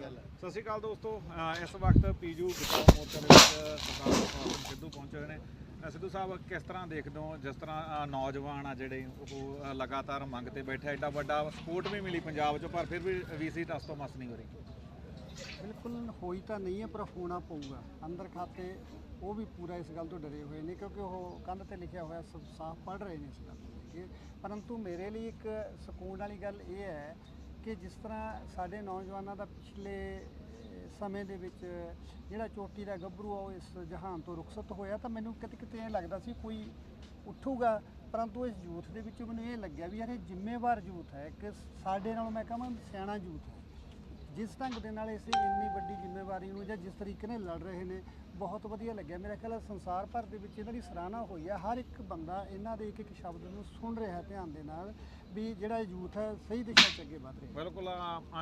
ਸਤਿ ਸ਼੍ਰੀ ਅਕਾਲ ਦੋਸਤੋ ਇਸ ਵਕਤ ਪੀਜੂ ਬਚਾਓ ਮੋਰਚਾ ਦੇ ਵਿੱਚ ਸਰਦਾਰ ਸਿੰਘ ਸਿੱਧੂ ਪਹੁੰਚੇ ਹੋਏ ਨੇ। ਸਿੱਧੂ ਸਾਹਿਬ ਕਿਸ ਤਰ੍ਹਾਂ ਦੇਖਦੇ ਹੋ ਜਿਸ ਤਰ੍ਹਾਂ ਨੌਜਵਾਨ ਆ ਜਿਹੜੇ ਉਹ ਲਗਾਤਾਰ ਮੰਗ ਤੇ ਬੈਠੇ ਐਡਾ ਵੱਡਾ ਸਪੋਰਟ ਵੀ ਮਿਲੀ ਪੰਜਾਬ 'ਚ ਪਰ ਫਿਰ ਵੀ ਵੀਸੀ ਟਸ ਤੋਂ ਮਸ ਨਹੀਂ ਹੋ ਰਹੀ। ਬਿਲਕੁਲ ਹੋਈ ਤਾਂ ਨਹੀਂ ਹੈ ਪਰ ਹੋਣਾ ਪਊਗਾ। ਅੰਦਰ ਖਾਤੇ ਉਹ ਵੀ ਪੂਰਾ ਇਸ ਗੱਲ ਤੋਂ ਡਰੇ ਹੋਏ ਨੇ ਕਿਉਂਕਿ ਉਹ ਕੰਧ ਤੇ ਲਿਖਿਆ ਹੋਇਆ ਸਭ ਸਾਫ਼ ਪੜ੍ਹ ਰਹੇ ਨੇ ਇਸ ਗੱਲ ਨੂੰ ਲੈ ਕੇ। ਪਰੰਤੂ ਮੇਰੇ ਲਈ ਇੱਕ ਸਕੂਨ ਵਾਲੀ ਗੱਲ ਇਹ ਹੈ ਕਿ ਜਿਸ ਤਰ੍ਹਾਂ ਸਾਡੇ ਨੌਜਵਾਨਾਂ ਦਾ ਪਿਛਲੇ ਸਮੇਂ ਦੇ ਵਿੱਚ ਜਿਹੜਾ ਚੋਟੀ ਦਾ ਗੱਭਰੂ ਆ, ਉਹ ਇਸ ਜਹਾਨ ਤੋਂ ਰੁਖਸਤ ਹੋਇਆ, ਤਾਂ ਮੈਨੂੰ ਕਿਤੇ ਕਿਤੇ ਇਹ ਲੱਗਦਾ ਸੀ ਕੋਈ ਉੱਠੂਗਾ, ਪਰੰਤੂ ਇਸ ਯੂਥ ਦੇ ਵਿੱਚ ਮੈਨੂੰ ਇਹ ਲੱਗਿਆ ਵੀ ਯਾਰ ਇਹ ਜ਼ਿੰਮੇਵਾਰ ਯੂਥ ਹੈ ਕਿ ਸਾਡੇ ਨਾਲੋਂ ਮੈਂ ਕਹਾਂ ਸਿਆਣਾ ਯੂਥ ਹੈ। ਜਿਸ ਢੰਗ ਦੇ ਨਾਲ ਇਸ ਇੰਨੀ ਵੱਡੀ ਜ਼ਿੰਮੇਵਾਰੀ ਨੂੰ ਜਾਂ ਜਿਸ ਤਰੀਕੇ ਨਾਲ ਲੜ ਰਹੇ ਨੇ ਬਹੁਤ ਵਧੀਆ ਲੱਗਿਆ। ਮੇਰਾ ਖਿਆਲ ਹੈ ਸੰਸਾਰ ਭਰ ਦੇ ਵਿੱਚ ਇਹਨਾਂ ਦੀ ਸਰਾਹਨਾ ਹੋਈ ਹੈ ਹਰ ਇੱਕ ਬੰਦਾ ਇਹਨਾਂ ਦੇ ਇੱਕ ਇੱਕ ਸ਼ਬਦ ਨੂੰ ਸੁਣ ਰਿਹਾ ਧਿਆਨ ਦੇ ਨਾਲ ਵੀ ਜਿਹੜਾ ਯੂਥ ਹੈ ਸਹੀ ਦਿਸ਼ਾ 'ਚ ਅੱਗੇ ਵਧ ਰਿਹਾ। ਬਿਲਕੁਲ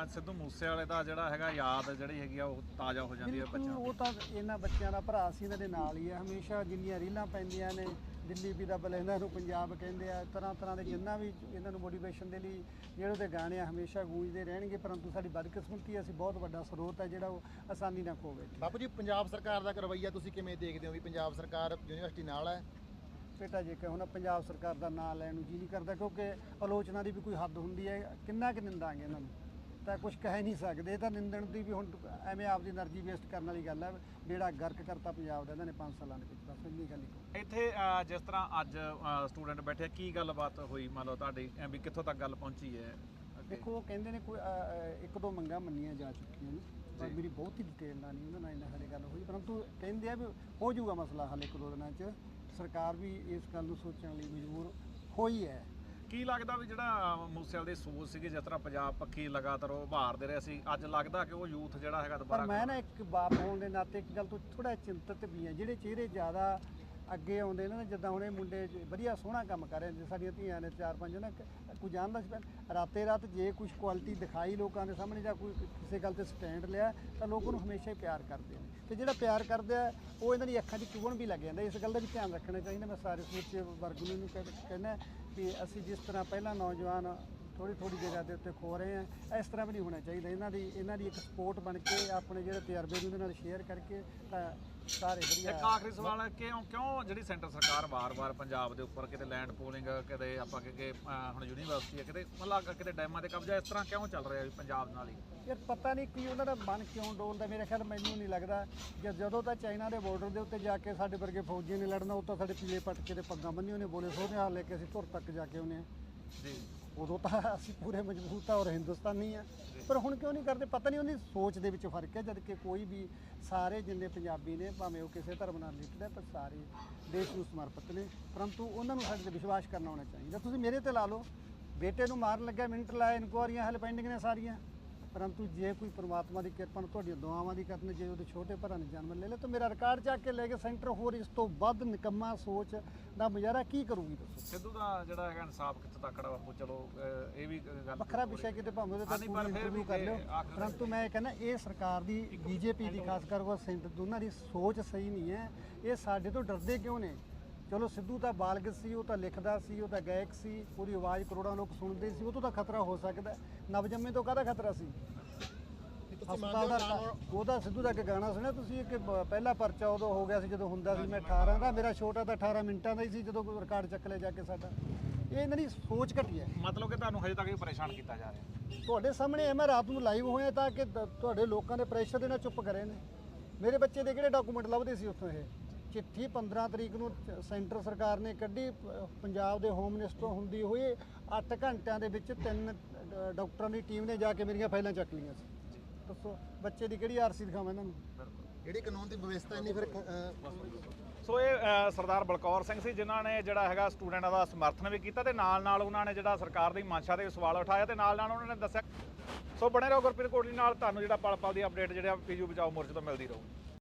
ਅੱਜ ਸਿੱਧੂ ਮੂਸੇ ਵਾਲੇ ਦਾ ਜਿਹੜਾ ਹੈਗਾ ਯਾਦ ਜਿਹੜੀ ਹੈਗੀ ਆ ਉਹ ਤਾਜ਼ਾ ਹੋ ਜਾਂਦੀ ਹੈ ਬੱਚਿਆਂ ਉਹ ਤਾਂ ਇਹਨਾਂ ਬੱਚਿਆਂ ਦਾ ਭਰਾ ਸੀ ਇਹਨਾਂ ਦੇ ਨਾਲ ਹੀ ਹੈ ਹਮੇਸ਼ਾ ਜਿੰਨੀਆਂ ਰੀਲਾਂ ਪੈਂਦੀਆਂ ਨੇ ਦਿੱਲੀ ਵੀ ਦਾ ਬਲੇਂਦਾ ਨੂੰ ਪੰਜਾਬ ਕਹਿੰਦੇ ਆ ਤਰ੍ਹਾਂ ਤਰ੍ਹਾਂ ਦੇ ਜਿੰਨਾ ਵੀ ਇਹਨਾਂ ਨੂੰ ਮੋਟੀਵੇਸ਼ਨ ਦੇ ਲਈ ਜਿਹੜੇ ਉਹਦੇ ਗਾਣੇ ਆ ਹਮੇਸ਼ਾ ਗੂੰਜਦੇ ਰਹਿਣਗੇ ਪਰੰਤੂ ਸਾਡੀ ਬਦਕਿਸਮਤੀ ਅਸੀਂ ਬਹੁਤ ਵੱਡਾ ਸਰੋਤ ਹੈ ਜਿਹੜਾ ਉਹ ਆਸਾਨੀ ਨਾਲ ਖੋ ਬੈਠੇ। ਬਾਪੂ ਜੀ ਪੰਜਾਬ ਸਰਕਾਰ ਦਾ ਰਵਈਆ ਤੁਸੀਂ ਕਿਵੇਂ ਦੇਖਦੇ ਹੋ ਵੀ ਪੰਜਾਬ ਸਰਕਾਰ ਯੂਨੀਵਰਸਿਟੀ ਨਾਲ ਹੈ? ਬੇਟਾ ਜੇ ਕਿ ਹੁਣ ਪੰਜਾਬ ਸਰਕਾਰ ਦਾ ਨਾਂ ਲੈਣ ਨੂੰ ਜੀ ਨਹੀਂ ਕਰਦਾ ਕਿਉਂਕਿ ਆਲੋਚਨਾ ਦੀ ਵੀ ਕੋਈ ਹੱਦ ਹੁੰਦੀ ਹੈ ਕਿੰਨਾ ਕਿ ਨਿੰਦਾਂਗੇ ਇਹਨਾਂ ਨੂੰ। ਤਾਂ ਕੁਝ ਕਹਿ ਨਹੀਂ ਸਕਦੇ ਇਹ ਤਾਂ ਨਿੰਦਣ ਦੀ ਵੀ ਹੁਣ ਐਵੇਂ ਆਪਦੀ એનર્ਜੀ ਵੇਸਟ ਕਰਨ ਵਾਲੀ ਗੱਲ ਹੈ ਜਿਹੜਾ ਗਰਕ ਕਰਤਾ ਪੰਜਾਬ ਦਾ ਇਹਨਾਂ ਨੇ 5 ਸਾਲਾਂ ਦੇ ਵਿੱਚ ਬਸ ਇੰਨੀ ਗੱਲ ਹੀ ਇੱਥੇ ਜਿਸ ਤਰ੍ਹਾਂ ਅੱਜ ਸਟੂਡੈਂਟ ਬੈਠੇ ਕੀ ਗੱਲਬਾਤ ਹੋਈ ਮੰਨ ਲਓ ਤੁਹਾਡੀ ਵੀ ਕਿੱਥੋਂ ਤੱਕ ਗੱਲ ਪਹੁੰਚੀ ਹੈ? ਦੇਖੋ ਉਹ ਕਹਿੰਦੇ ਨੇ ਕੋਈ ਇੱਕ ਦੋ ਮੰਗਾਂ ਮੰਨੀਆਂ ਜਾ ਚੁੱਕੀਆਂ ਨੇ। ਪਰ। ਮੇਰੀ ਬਹੁਤੀ ਡਿਟੇਲ ਨਾਲ ਨਹੀਂ ਉਹਨਾਂ ਨਾਲ ਇੰਨਾ ਹਾਲੇ ਗੱਲ ਹੋਈ। ਪਰੰਤੂ ਕਹਿੰਦੇ ਆ ਵੀ ਹੋ ਜਾਊਗਾ ਮਸਲਾ ਹਾਲੇ ਇੱਕ ਦੋ ਦਿਨਾਂ 'ਚ। ਸਰਕਾਰ ਵੀ ਇਸ ਗੱਲ ਨੂੰ ਸੋਚਣ ਲਈ ਮਜਬੂਰ ਹੋਈ ਹੈ। ਕੀ ਲੱਗਦਾ ਵੀ ਜਿਹੜਾ ਮੂਸੇਵਾਲ ਦੀ ਸੋਚ ਸੀਗੀ ਜਿਸ ਤਰ੍ਹਾਂ ਪੰਜਾਬ ਪੱਖੀ ਲਗਾਤਾਰ ਉਹ ਭਾਰਦੇ ਰਹੇ ਸੀ ਅੱਜ ਲੱਗਦਾ ਕਿ ਉਹ ਯੂਥ ਜਿਹੜਾ ਹੈਗਾ ਪਰ ਦੁਬਾਰਾ ਮੈਂ ਨਾ ਇੱਕ ਬਾਪ ਹੋਣ ਦੇ ਨਾਤੇ ਇੱਕ ਗੱਲ ਤੋਂ ਥੋੜਾ ਚਿੰਤਤ ਵੀ ਹਾਂ। ਜਿਹੜੇ ਚਿਹਰੇ ਜ਼ਿਆਦਾ ਅੱਗੇ ਆਉਂਦੇ ਨੇ ਨਾ ਜਿੱਦਾਂ ਹੁਣ ਇਹ ਮੁੰਡੇ ਜ- ਵਧੀਆ ਸੋਹਣਾ ਕੰਮ ਕਰ ਰਹੇ ਨੇ ਸਾਡੀਆਂ ਧੀਆਂ ਨੇ ਚਾਰ ਪੰਜ ਨਾ ਕੋਈ ਜਾਣਦਾ ਸੀ ਪਹਿਲਾਂ, ਰਾਤੇ ਰਾਤ ਜੇ ਕੁਝ ਕੁਆਲਿਟੀ ਦਿਖਾਈ ਲੋਕਾਂ ਦੇ ਸਾਹਮਣੇ ਜਾਂ ਕੋਈ ਕਿਸੇ ਗੱਲ ਤੇ ਸਟੈਂਡ ਲਿਆ ਤਾਂ ਲੋਕ ਉਹਨੂੰ ਹਮੇਸ਼ਾ ਹੀ ਪਿਆਰ ਕਰਦੇ ਨੇ। ਤੇ ਜਿਹੜਾ ਪਿਆਰ ਕਰਦੇ ਆ ਉਹ ਇਹਨਾਂ ਦੀ ਅੱਖਾਂ 'ਚ ਚੁਭਣ ਵੀ ਲੱਗ ਜਾਂਦਾ। ਇਸ ਗੱਲ ਦਾ ਵੀ ਧਿਆਨ ਰੱਖਣਾ ਚਾਹੀਦਾ ਮੈਂ ਸਾਰੇ ਸਮੁੱਚੇ ਵਰਗ ਨੂੰ ਇਹਨੂੰ ਕਹਿ- ਕਹਿਣਾ ਵੀ ਅਸੀਂ ਜਿਸ ਤਰ੍ਹਾਂ ਪਹਿਲਾਂ ਨੌਜਵਾਨ ਥੋੜੀ ਥੋੜੀ ਜਗ੍ਹਾ ਦੇ ਉੱਤੇ ਖੋ ਰਹੇ ਆ। ਇਸ ਤਰ੍ਹਾਂ ਵੀ ਨਹੀਂ ਹੋਣਾ ਚਾਹੀਦਾ। ਇਹਨਾਂ ਦੀ ਇਹਨਾਂ ਦੀ ਇੱਕ ਸਪੋਰਟ ਬਣ ਕੇ ਆਪਣੇ ਜਿਹੜੇ ਤਜਰਬੇ ਨੂੰ ਇਹਦੇ ਨਾਲ ਸ਼ੇਅਰ ਕਰਕੇ ਤਾਂ ਸਾਰੇ ਵਧੀਆ ਇੱਕ ਆਖਰੀ ਸਵਾਲ ਹੈ ਕਿਉਂ ਕਿਉਂ ਜਿਹੜੀ ਸੈਂਟਰ ਸਰਕਾਰ ਵਾਰ-ਵਾਰ ਪੰਜਾਬ ਦੇ ਉੱਪਰ ਕਿਤੇ ਲੈਂਡ ਪੂਲਿੰਗ ਕਿਤੇ ਆਪਾਂ ਕਿ ਕਿ ਅਹ, ਹੁਣ ਯੂਨੀਵਰਸਿਟੀ ਹੈ ਕਿਤੇ ਮਤਲਬ ਕਿਤੇ ਡੈਮਾਂ ਤੇ ਕਬਜ਼ਾ ਇਸ ਤਰ੍ਹਾਂ ਕਿਉਂ ਚੱਲ ਰਿਹਾ ਵੀ ਪੰਜਾਬ ਨਾਲ ਹੀ? ਯਾਰ ਪਤਾ ਨਹੀਂ ਕੀ ਉਹਨਾਂ ਦਾ ਮਨ ਕਿਉਂ ਡੋਲਦਾ। ਮੇਰੇ ਖਿਆਲ ਮੈਨੂੰ ਨਹੀਂ ਲੱਗਦਾ। ਕਿ ਜਦੋਂ ਤਾਂ ਚਾਈਨਾ ਦੇ ਬਾਰਡਰ ਦੇ ਉੱਤੇ ਜਾ ਕੇ ਸਾਡੇ ਵਰਗੇ ਫੌਜੀਆਂ ਨੇ ਲੜਨਾ ਉਹ ਤਾਂ ਸਾਡੇ ਪੀਲੇ ਪਟਕੇ ਦੇ ਪੱਗਾਂ ਬੰਨੀ ਉਹਨੇ ਬੋਲੇ ਸੋਹਣੇ ਹਾਲ ਲੈ ਕੇ ਅਸੀਂ ਧੁਰ ਤੱਕ ਜਾ ਕੇ ਉਹਨੇ ਜੀ। ਉਦੋਂ ਤਾਂ ਅਸੀਂ ਪੂਰੇ ਮਜ਼ਬੂਤ ਆ ਔਰ ਹਿੰਦੁਸਤਾਨੀ ਆ। ਪਰ ਹੁਣ ਕਿਉਂ ਨਹੀਂ ਕਰਦੇ? ਪਤਾ ਨਹੀਂ ਉਹਦੀ ਸੋਚ ਦੇ ਵਿੱਚ ਫ਼ਰਕ ਹੈ ਜਦ ਕਿ ਕੋਈ ਵੀ ਸਾਰੇ ਜਿੰਨੇ ਪੰਜਾਬੀ ਨੇ, ਭਾਵੇਂ ਉਹ ਕਿਸੇ ਧਰਮ ਨਾਲ ਰਿਲੇਟਡ ਪਰ ਸਾਰੇ ਦੇਸ਼ ਨੂੰ ਸਮਰਪਿਤ ਨੇ। ਪਰੰਤੂ ਉਹਨਾਂ ਨੂੰ ਸਾਡੇ ਤੇ ਵਿਸ਼ਵਾਸ ਕਰਨਾ ਹੋਣਾ ਚਾਹੀਦਾ। ਤੁਸੀਂ ਮੇਰੇ ਤੇ ਲਾ ਲਓ। ਬੇਟੇ ਨੂੰ ਮਾਰਨ ਲੱਗਿਆ, ਮਿੰਟ ਲਾਇਆ, ਇਨਕੁਆਰੀਆਂ ਹਲੇ ਪੈਂਡਿੰਗ ਨੇ ਸਾਰੀਆਂ। ਪਰੰਤੂ ਜੇ ਕੋਈ ਪ੍ਰਮਾਤਮਾ ਦੀ ਕਿਰਪਾ ਨਾਲ ਤੁਹਾਡੀਆਂ ਦੁਆਵਾਂ ਦੀ ਕਰਨ ਜੇ ਉਹਦੇ ਛੋਟੇ ਭਰਾ ਨੇ ਜਨਮ ਲੈ ਲਿਆ ਤਾਂ ਮੇਰਾ ਰਿਕਾਰਡ ਚੱਕ ਕੇ ਲੈ ਕੇ ਸੈਂਟਰ ਹੋਰ ਇਸ ਤੋਂ ਵੱਧ ਨਿਕੰਮਾ ਸੋਚ ਦਾ ਮੁਜ਼ਾਹਰਾ ਕੀ ਕਰੂਗੀ ਦੱਸੋ? ਸਿੱਧੂ ਦਾ ਜਿਹੜਾ ਹੈਗਾ ਇਨਸਾਫ ਕਿੱਥੇ ਤੱਕ ਖੜਾ ਬਾਪੂ? ਚਲੋ ਇਹ ਵੀ ਗੱਲ ਵੱਖਰਾ ਵਿਸ਼ਾ ਕਿਤੇ ਭਾਵੇਂ ਉਹਦੇ ਹਾਂ ਤੇ ਨਹੀਂ, ਪਰ ਇੰਟਰਵਿਊ ਵੀ ਕਰ ਲਿਓ। ਪਰੰਤੂ ਮੈਂ ਇਹ ਕਹਿੰਦਾ ਇਹ ਸਰਕਾਰ ਦੀ ਬੀਜੇਪੀ ਦੀ ਖਾਸ ਕਰਕੇ ਸੈਂਟਰ ਦੋਨਾਂ ਦੀ ਸੋਚ ਸਹੀ ਨਹੀਂ ਹੈ। ਇਹ ਸਾਡੇ ਤੋਂ ਡਰਦੇ ਕਿਉਂ ਨੇ? ਚਲੋ ਸਿੱਧੂ ਤਾਂ ਬਾਲਗ ਸੀ ਉਹ ਤਾਂ ਲਿਖਦਾ ਸੀ ਉਹ ਤਾਂ ਗਾਇਕ ਸੀ ਉਹਦੀ ਆਵਾਜ਼ ਕਰੋੜਾਂ ਲੋਕ ਸੁਣਦੇ ਸੀ ਉਹ ਤੋਂ ਤਾਂ ਖਤਰਾ ਹੋ ਸਕਦਾ। ਨਵਜੰਮੇ ਤੋਂ ਕਾਹਦਾ ਖਤਰਾ ਸੀ? ਹਸਪਤਾਲ ਦਾ ਉਹਦਾ ਸਿੱਧੂ ਦਾ ਇੱਕ ਗਾਣਾ ਸੁਣਿਆ ਤੁਸੀਂ ਕਿ ਬ- ਪਹਿਲਾ ਪਰਚਾ ਉਦੋਂ ਹੋ ਗਿਆ ਸੀ ਜਦੋਂ ਹੁੰਦਾ ਸੀ ਮੈਂ 18 ਦਾ ਮੇਰਾ ਛੋਟਾ ਤਾਂ 18 ਮਿੰਟਾਂ ਦਾ ਹੀ ਸੀ ਜਦੋਂ ਰਿਕਾਰਡ ਚੱਕ ਲਿਆ ਜਾ ਕੇ ਸਾਡਾ। ਇਹ ਇਹਨਾਂ ਦੀ ਸੋਚ ਘਟੀ ਹੈ। ਮਤਲਬ ਕਿ ਤੁਹਾਨੂੰ ਹਜੇ ਤੱਕ ਵੀ ਪਰੇਸ਼ਾਨ ਕੀਤਾ ਜਾ ਰਿਹਾ ਤੁਹਾਡੇ ਸਾਹਮਣੇ ਐ ਮੈਂ ਰਾਤ ਨੂੰ ਲਾਈਵ ਹੋਇਆ ਤਾਂ ਕਿ ਤੁਹਾਡੇ ਲੋਕਾਂ ਦੇ ਪ੍ਰੈਸ਼ਰ ਦੇ ਨਾਲ ਚੁੱਪ ਕਰੇ ਨੇ। ਮੇਰੇ ਬੱਚੇ ਦੇ ਕਿਹੜੇ ਡਾਕੂਮੈਂਟ ਲੱਭਦੇ ਸੀ ਉੱਥੋਂ ਇਹ? ਚਿੱਠੀ 15 ਤਰੀਕ ਨੂੰ ਸੈਂਟਰ ਸਰਕਾਰ ਨੇ ਕੱਢੀ ਪੰਜਾਬ ਦੇ ਹੋਮ ਮਿਨਿਸਟਰ ਹੁੰਦੀ ਹੋਈ 8 ਘੰਟਿਆਂ ਦੇ ਵਿੱਚ ਤਿੰਨ ਡਾਕਟਰਾਂ ਦੀ ਟੀਮ ਨੇ ਜਾ ਕੇ ਮੇਰੀਆਂ ਫਾਈਲਾਂ ਚੱਕ ਲਈਆਂ ਸੀ। ਦੱਸੋ ਬੱਚੇ ਦੀ ਕਿਹੜੀ ਆਰਸੀ ਦਿਖਾਵਾਂ ਇਹਨਾਂ ਨੂੰ? ਜਿਹੜੀ ਕਾਨੂੰਨ ਦੀ ਵਿਵਸਥਾ ਇੰਨੀ ਫਿਰ ਸੋ ਇਹ ਸਰਦਾਰ ਬਲਕੌਰ ਸਿੰਘ ਸੀ ਜਿਨ੍ਹਾਂ ਨੇ ਜਿਹੜਾ ਹੈਗਾ ਸਟੂਡੈਂਟਾਂ ਦਾ ਸਮਰਥਨ ਵੀ ਕੀਤਾ ਤੇ ਨਾਲ ਨਾਲ ਉਹਨਾਂ ਨੇ ਜਿਹੜਾ ਸਰਕਾਰ ਦੀ ਮਨਸ਼ਾ ਦੇ ਸਵਾਲ ਉਠਾਇਆ ਤੇ ਨਾਲ ਨਾਲ ਉਹਨਾਂ ਨੇ ਦੱਸਿਆ। ਸੋ ਬਣੇ ਰਹੋ ਗੁਰਪ੍ਰੀਤ ਕੋਟਲੀ ਨਾਲ ਤੁਹਾਨੂੰ ਜਿਹੜਾ ਪਲ ਪਲ ਦੀ ਅਪਡੇਟ ਜਿਹੜਾ ਪੀਯੂ ਬਚਾਓ ਮੋਰਚੇ ਤੋਂ ਮਿਲਦੀ ਰਹੂ।